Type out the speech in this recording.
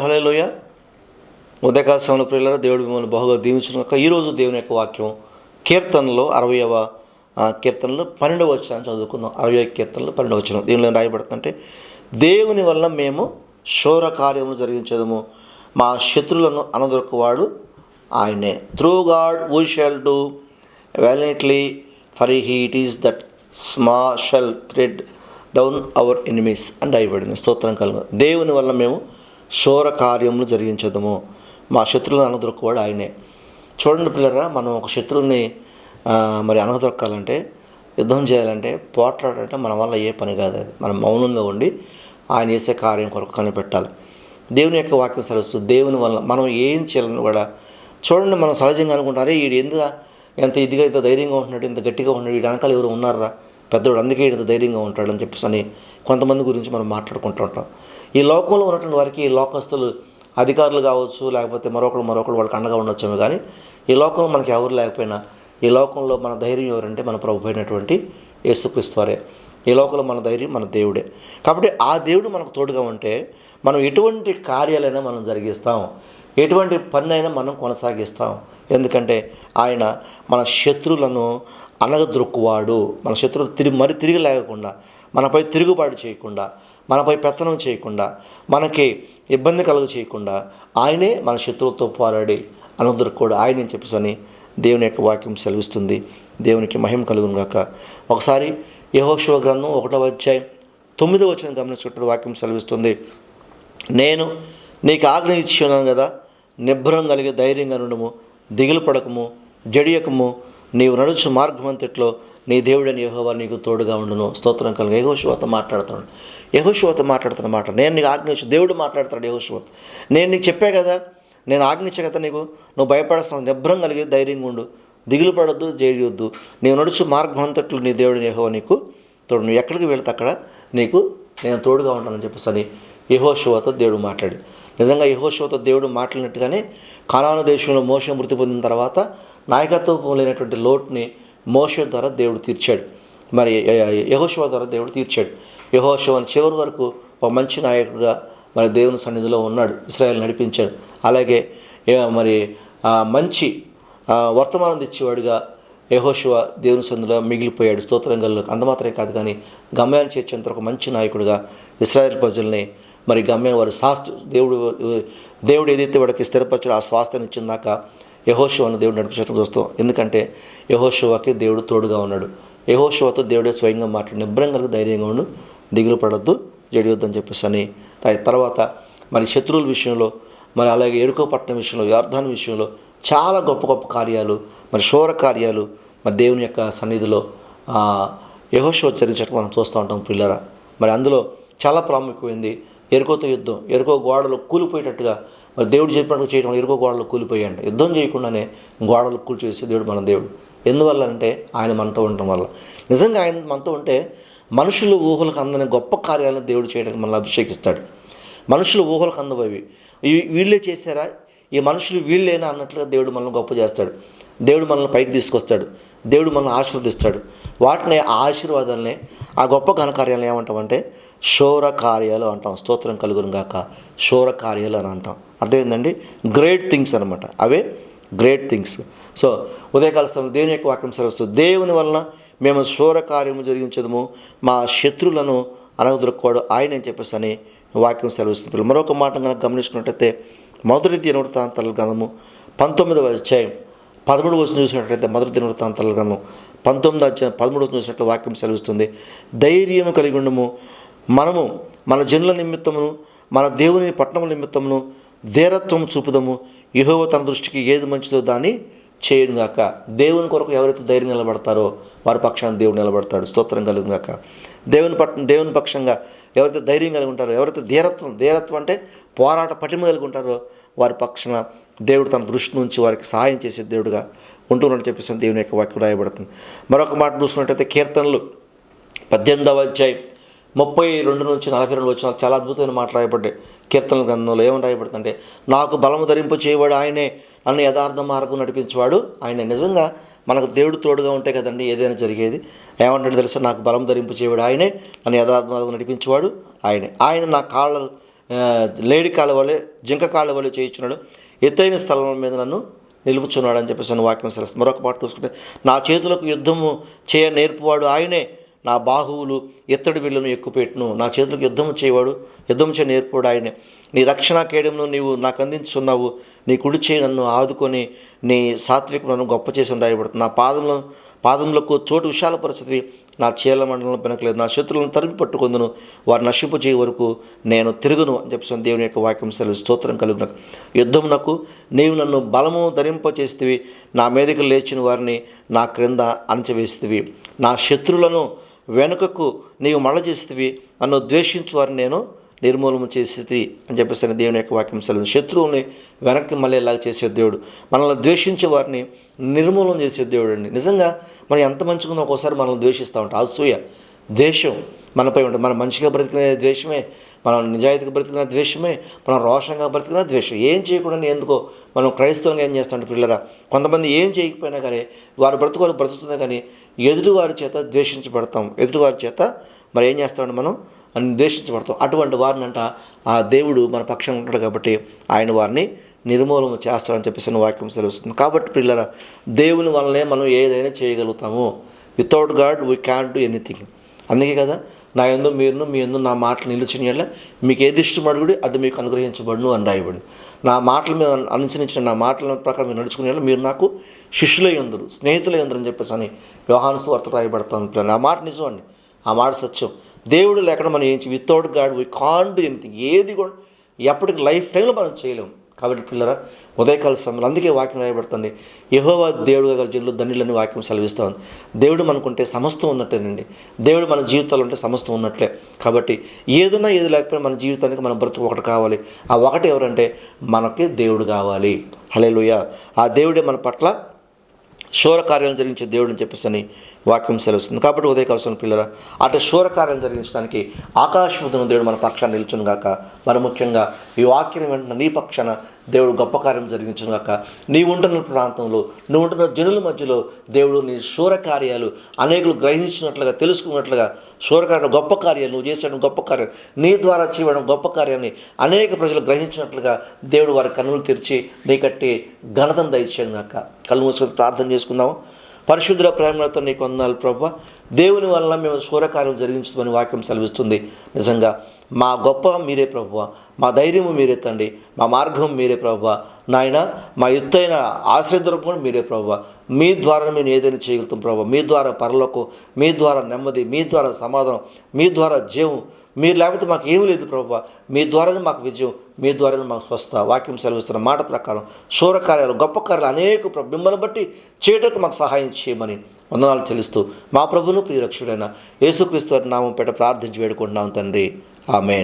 హలోయ ఉదయకాల సమయంలో ప్రియుల దేవుడు మిమ్మల్ని బహుగా దీవించిన ఈరోజు దేవుని యొక్క వాక్యం కీర్తనలో అరవయవ కీర్తనలో పన్నెండవ వచ్చిన చదువుకుందాం. అరవై కీర్తనలో పన్నెండవ వచ్చిన దీనిలో రాయబడుతుంటే రాయబడుతుందంటే దేవుని వల్ల మేము శౌర కార్యములు జరిగించదము. మా శత్రులను అనదొరకువాడు ఆయనే. Through God we shall do valiantly for he it is that స్మా shall tread down our enemies అని రాయబడింది. స్తోత్రం కలుగు దేవుని వల్ల మేము శోర కార్యములు జరిగించదము. మా శత్రువులను అనదొరకువాడు ఆయనే. చూడండి పిల్లరా మనం ఒక శత్రువుని మరి అనదొరకాలంటే యుద్ధం చేయాలంటే పోట్లాడాలంటే మన వల్ల ఏ పని కాదు అది. మనం మౌనంగా ఉండి ఆయన చేసే కార్యం కొరకు కనిపెట్టాలి. దేవుని యొక్క వాక్యం సరస్సు దేవుని వల్ల మనం ఏం చేయాలని కూడా. చూడండి మనం సహజంగా అనుకుంటారే వీడు ఎందుకు ఎంత ఇదిగా ఇంత ధైర్యంగా ఉంటున్నాడు ఇంత గట్టిగా ఉంటున్నాడు వీడు వెనకాల ఎవరు ఉన్నారా? పెద్దవాడు అందుకే ఇంత ధైర్యంగా ఉంటాడు అని చెప్పేసి అని కొంతమంది గురించి మనం మాట్లాడుకుంటూ ఉంటాం. ఈ లోకంలో ఉన్నటువంటి వారికి ఈ లోకస్తులు అధికారులు కావచ్చు లేకపోతే మరొకరు మరొకరు వాళ్ళకి అండగా ఉండొచ్చేమో కానీ ఈ లోకంలో మనకి ఎవరు లేకపోయినా ఈ లోకంలో మన ధైర్యం ఎవరంటే మన ప్రభు అయినటువంటి యేసుక్రీస్తు వారే. ఈ లోకంలో మన ధైర్యం మన దేవుడే. కాబట్టి ఆ దేవుడు మనకు తోడుగా ఉంటే మనం ఎటువంటి కార్యాలైనా మనం జరిగిస్తాం. ఎటువంటి పని అయినా మనం కొనసాగిస్తాం. ఎందుకంటే ఆయన మన శత్రువులను అనగదొక్కువాడు మన శత్రువులు తిరిగి మరి తిరిగి లేకుండా మనపై తిరుగుబాటు చేయకుండా మనపై పెత్తనం చేయకుండా మనకి ఇబ్బంది కలుగు చేయకుండా ఆయనే మన శత్రువులతో పోరాడి అనదొరుకోడు కూడా ఆయనని చెప్పేసని దేవుని యొక్క వాక్యం సెలవిస్తుంది. దేవునికి మహిమ కలుగును గాక. ఒకసారి యహోశివ గ్రంథం ఒకటవ అధ్యాయం తొమ్మిదవ వచ్చిన గమనించుకుంటే వాక్యం సెలవిస్తుంది. నేను నీకు ఆజ్ఞ ఇచ్చి ఉన్నాను కదా నిబ్బరం కలిగి ధైర్యంగా నుండము దిగులు పడకము జడియకము నీవు నడుచు మార్గమంతట్లో నీ దేవుడని యహోవా నీకు తోడుగా ఉండును. స్తోత్రం కలిగి. యహోశివతో మాట్లాడుతున్నాడు. యహోశివత మాట్లాడుతున్న మాట. నేను నీకు ఆజ్ఞ దేవుడు మాట్లాడుతాడు యహోశివత నేను నీకు చెప్పే కదా నేను ఆజ్ఞించే కదా నీకు నువ్వు భయపడస్తావు నిభ్రం కలిగి ధైర్యంగా ఉండు. దిగులు పడొద్దు చేయొద్దు నీవు నడుచు మార్గమంతట్లు నీ దేవుడిని యహో నీకు తోడు. నువ్వు ఎక్కడికి వెళ్తే అక్కడ నీకు నేను తోడుగా ఉంటానని చెప్పేసి అని యహోశివతో దేవుడు మాట్లాడి. నిజంగా యహోశివతో దేవుడు మాట్లాడినట్టుగానే కానాను దేశంలో మోసం మృతి పొందిన తర్వాత నాయకత్వం లేనటువంటి లోటుని మోస ద్వారా దేవుడు తీర్చాడు. మరి యహోశివ ద్వారా దేవుడు తీర్చాడు. యహోశివన్ చివరి వరకు ఒక మంచి నాయకుడుగా మరి దేవుని సన్నిధిలో ఉన్నాడు. ఇస్రాయల్ నడిపించాడు. అలాగే మరి మంచి వర్తమానం తెచ్చేవాడిగా యహోశివ దేవుని సందులో మిగిలిపోయాడు. స్తోత్రంగల్లో అందమాత్రమే కాదు కానీ గమ్యాన్ని చేర్చేంత ఒక మంచి నాయకుడిగా ఇస్రాయల్ ప్రజల్ని మరి గమ్యం వారి శాస్త్ర దేవుడు దేవుడు ఏదైతే వాడికి స్థిరపరచడం ఆ స్వాస్థ్యాన్ని ఇచ్చిందాక యహోశివను దేవుడు నడిపించడం చూస్తాం. ఎందుకంటే యహోశివకి దేవుడు తోడుగా ఉన్నాడు. యహోశివతో దేవుడే స్వయంగా మాట్లాడి నిబ్బరం కలిగి ధైర్యంగా ఉండు. దిగులు పడొద్దు జడియొద్దు అని చెప్పేసి అని. ఆ తర్వాత మరి శత్రువుల విషయంలో మరి అలాగే ఎరుకో పట్టణం విషయంలో యార్ధాన్ విషయంలో చాలా గొప్ప గొప్ప కార్యాలు మరి శోర కార్యాలు మరి దేవుని యొక్క సన్నిధిలో యహోశివ మనం చూస్తూ ఉంటాం పిల్లరా మరి అందులో చాలా ప్రాముఖ్యమైంది ఎరుకోతో యుద్ధం. ఎరుకో గోడలు కూలిపోయేటట్టుగా మరి దేవుడు చెప్పినట్టు చేయడం ఎరుకో గోడలు కూలిపోయాయంట. యుద్ధం చేయకుండానే గోడలు కూలి చేసే దేవుడు మన దేవుడు. ఎందువల్ల అంటే ఆయన మనతో ఉండటం వల్ల. నిజంగా ఆయన మనతో ఉంటే మనుషులు ఊహలకు అందని గొప్ప కార్యాలను దేవుడు చేయడానికి మనల్ని అభిషేకిస్తాడు. మనుషులు ఊహలకు అందబోవి వీళ్ళే చేశారా? ఈ మనుషులు వీళ్ళేనా అన్నట్లుగా దేవుడు మనల్ని గొప్ప చేస్తాడు. దేవుడు మనల్ని పైకి తీసుకొస్తాడు. దేవుడు మనల్ని ఆశీర్వదిస్తాడు. వాటిని ఆ ఆశీర్వాదాలనే ఆ గొప్ప ఘనకార్యాలను ఏమంటామంటే శోర కార్యాలు అంటాం. స్తోత్రం కలుగును గాక. శోర కార్యాలు అని అంటాం. అర్థమైందండి? గ్రేట్ థింగ్స్ అనమాట అవే గ్రేట్ థింగ్స్ సో ఉదయకాల సమయంలో దేవుని యొక్క వాక్యం సెలవుస్తుంది. దేవుని వలన మేము శూర కార్యము జరిగించదము. మా శత్రులను అనగదొరకవాడు ఆయన అని చెప్పేసి అని వాక్యం సెలవిస్తుంది. మరొక మాట కనుక గమనించుకున్నట్టయితే మొదటి దినవృత్తాంతాల గ్రంథము పంతొమ్మిదవ అధ్యాయం పదమూడు వచ్చిన చూసినట్లయితే మొదటి దినవృత్తాంతాల గ్రంథం పంతొమ్మిది అధ్యాయం పదమూడు వచ్చిన చూసినట్లు వాక్యం సెలవిస్తుంది. ధైర్యము కలిగి ఉండము. మనము మన జనుల నిమిత్తమును మన దేవుని పట్టణముల నిమిత్తమును ధీరత్వం చూపుదము. యెహోవా తన దృష్టికి ఏది మంచిదో దాన్ని చేయను గాక దేవుని కొరకు ఎవరైతే ధైర్యం నిలబడతారో వారి పక్షాన్ని దేవుడు నిలబడతాడు. స్తోత్రం కలుగుగాక దేవుని పట్ దేవుని పక్షంగా ఎవరైతే ధైర్యం కలిగి ఉంటారో ఎవరైతే ధీరత్వం ధీరత్వం అంటే పోరాట పటిమ కలిగి ఉంటారో వారి పక్షాన దేవుడు తన దృష్టి నుంచి వారికి సహాయం చేసే దేవుడుగా ఉంటున్నాడని చెప్పేసి దేవుని యొక్క వాక్యం రాయబడుతుంది. మరొక మాట చూసుకున్నట్టయితే కీర్తనలు పద్దెనిమిదవ అధ్యాయం ముప్పై రెండు నుంచి నలభై రెండు వచ్చిన చాలా అద్భుతమైన మాట రాయబడ్డాయి. కీర్తనల గ్రంథంలో ఏమని రాయబడుతుందంటే నాకు బలము ధరింపు చేయవాడు ఆయనే నన్ను యథార్థ మార్గం నడిపించేవాడు. ఆయన నిజంగా మనకు దేవుడు తోడుగా ఉంటే కదండి ఏదైనా జరిగేది. ఏమంటాడు తెలుసా? నాకు బలం ధరింపు చేయవాడు ఆయనే నన్ను యథార్థ నడిపించేవాడు ఆయనే. ఆయన నా కాళ్ళ లేడి కాళ్ళ వలె జింక కాళ్ళ వలె చేయించున్నాడు. ఎత్తైన స్థలం మీద నన్ను నిలుపుచున్నాడు అని చెప్పేసి అని వాక్యం సెలవు. మరొక పాట చూసుకుంటే నా చేతులకు యుద్ధము చేయ నేర్పువాడు ఆయనే నా బాహువులు ఎత్తడి విల్లును ఎక్కుపెట్టును. నా చేతులకు యుద్ధము చేయవాడు యుద్ధం చేయ నేర్పువాడు ఆయనే. నీ రక్షణ కేడమును నీవు నాకు అందించున్నావు. నీ కుడి చేయి నన్ను ఆదుకొని నీ సాత్వికం నన్ను గొప్ప చేసి రాయబడుతుంది నా పాదములను పాదములకు చోటు విశాల పరిస్థితి. నా చీల మండలం పెనకలేదు. నా శత్రువులను తరిమి పట్టుకుందును. వారు నశింపు చేయ వరకు నేను తిరుగును అని చెప్పి దేవుని యొక్క వాక్యం సెలవు స్తోత్రం కలుగున నాకు నీవు నన్ను బలము ధరింపచేస్తేవి. నా మీదకి లేచిన వారిని నా క్రింద అణచివేస్తేవి. నా శత్రువులను వెనుకకు నీవు మళ్ళ చేస్తేవి. నన్ను ద్వేషించు వారిని నేను నిర్మూలన చేసేది అని చెప్పేసి దేవుని యొక్క వాక్యం సెలవు. శత్రువుని వెనక్కి మళ్ళీలాగా చేసే దేవుడు. మనల్ని ద్వేషించే వారిని నిర్మూలన చేసే దేవుడు అండి. నిజంగా మనం ఎంత మంచిగా ఉన్నా ఒక్కోసారి మనల్ని ద్వేషిస్తూ ఉంటాం. అసూయ ద్వేషం మనపై ఉంటుంది. మనం మంచిగా బ్రతికిన ద్వేషమే మనం నిజాయితీగా బ్రతికిన ద్వేషమే మనం రోషంగా బ్రతికిన ద్వేషం. ఏం చేయకూడని ఎందుకో మనం క్రైస్తవంగా ఏం చేస్తామంటే పిల్లరా కొంతమంది ఏం చేయకపోయినా కానీ వారు బ్రతుకు బ్రతుకుతున్నా కానీ ఎదుటివారి చేత ద్వేషించబడతాం. ఎదుటివారి చేత మరి ఏం చేస్తామంటే మనం? అని ద్వేషించబడతాం. అటువంటి వారిని అంట ఆ దేవుడు మన పక్షం ఉంటాడు కాబట్టి ఆయన వారిని నిర్మూలన చేస్తాడని చెప్పేసి వాక్యం సెలవుస్తుంది. కాబట్టి పిల్లల దేవుని వలనే మనం ఏదైనా చేయగలుగుతాము. Without God we can do anything అందుకే కదా నా ఎందు మీరును మీ ఎందు నా మాటలు నిలిచిన ఎట్లా మీకు ఏది ఇష్టమడుగుడి అది మీకు అనుగ్రహించబడును అని రాయబడి నా మాటల మీద అనుసరించిన నా మాటల ప్రకారం మీరు నడుచుకునే మీరు నాకు శిష్యులై ఉందరు స్నేహితులై ఉందరు అని చెప్పేసి అని వ్యవహాను వార్త రాయబడతాను ఆ మాట నిజం అండి. ఆ మాట సత్యం. దేవుడు లేకుండా మనం ఏం without God we can't anything ఏది కూడా ఎప్పటికి లైఫ్ టైంలో మనం చేయలేం. కాబట్టి పిల్లరా ఉదయకాల సమయంలో అందుకే వాక్యం రాయబడుతుంది. యహోవా దేవుడు గల జల్లు ధన్యులని వాక్యం సెలవిస్తూ ఉంది దేవుడు మనకుంటే సమస్తం ఉన్నట్టేనండి. దేవుడు మన జీవితాలు ఉంటే సమస్తం ఉన్నట్లే. కాబట్టి ఏదైనా ఏది లేకపోయినా మన జీవితానికి మన బ్రతుకు ఒకటి కావాలి. ఆ ఒకటి ఎవరంటే మనకి దేవుడు కావాలి. హలేలుయ ఆ దేవుడే మన పట్ల శూర కార్యాలు జరిగించే దేవుడు అని చెప్పేసి అని వాక్యం సెలవుస్తుంది. కాబట్టి ఉదయ కవసం పిల్లల అటు శూర కార్యం జరిగించడానికి ఆకాశముద్రను దేవుడు మన పక్షాన్ని నిల్చునుగాక మరి ముఖ్యంగా ఈ వాక్యం వెంటనే నీ పక్షాన దేవుడు గొప్ప కార్యం జరిగించును నీవు నీ ఉంటున్న ప్రాంతంలో నువ్వు ఉంటున్న జనుల మధ్యలో దేవుడు నీ శూర కార్యాలు అనేకులు గ్రహించినట్లుగా తెలుసుకున్నట్లుగా శూరకార్యం గొప్ప కార్యాలు నువ్వు చేసేయడం గొప్ప కార్యం నీ ద్వారా చేయడం గొప్ప కార్యాన్ని అనేక ప్రజలు గ్రహించినట్లుగా దేవుడు వారి కన్నులు తెరిచి నీ కట్టి ఘనతను దయచేయడం గాక కళ్ళు మూసుకొని ప్రార్థన చేసుకుందాము? పరిశుద్ధ ప్రేమలతో నీకు వందనాలు ప్రభు. దేవుని వలన మేము శూరకార్యం జరిగించమని వాక్యం సెలవిస్తుంది. నిజంగా మా గొప్ప మీరే ప్రభు. మా ధైర్యము మీరే తండ్రి. మా మార్గం మీరే ప్రభు. నాయన మా ఎత్తైన ఆశ్రయద్రం కూడా మీరే ప్రభు. మీ ద్వారా మేము ఏదైనా చేయగలుగుతాం ప్రభు. మీ ద్వారా పరలోకం మీ ద్వారా నెమ్మది మీ ద్వారా సమాధానం మీ ద్వారా జీవం మీరు లేకపోతే మాకు ఏమీ లేదు ప్రభు. మీ ద్వారానే మాకు విజయం. మీ ద్వారానే మాకు స్వస్థ. వాక్యం సెలవిస్తున్న మాట ప్రకారం శూర కార్యాలు గొప్ప కార్యాలు అనేక ప్రభు. మిమ్మల్ని బట్టి చేయటకు మాకు సహాయం చేయమని వందనాలు చెల్లిస్తూ మా ప్రభును ప్రియరక్షుడైన యేసుక్రీస్తు నామం పేట ప్రార్థించి వేడుకుంటున్నాం తండ్రి. ఆమె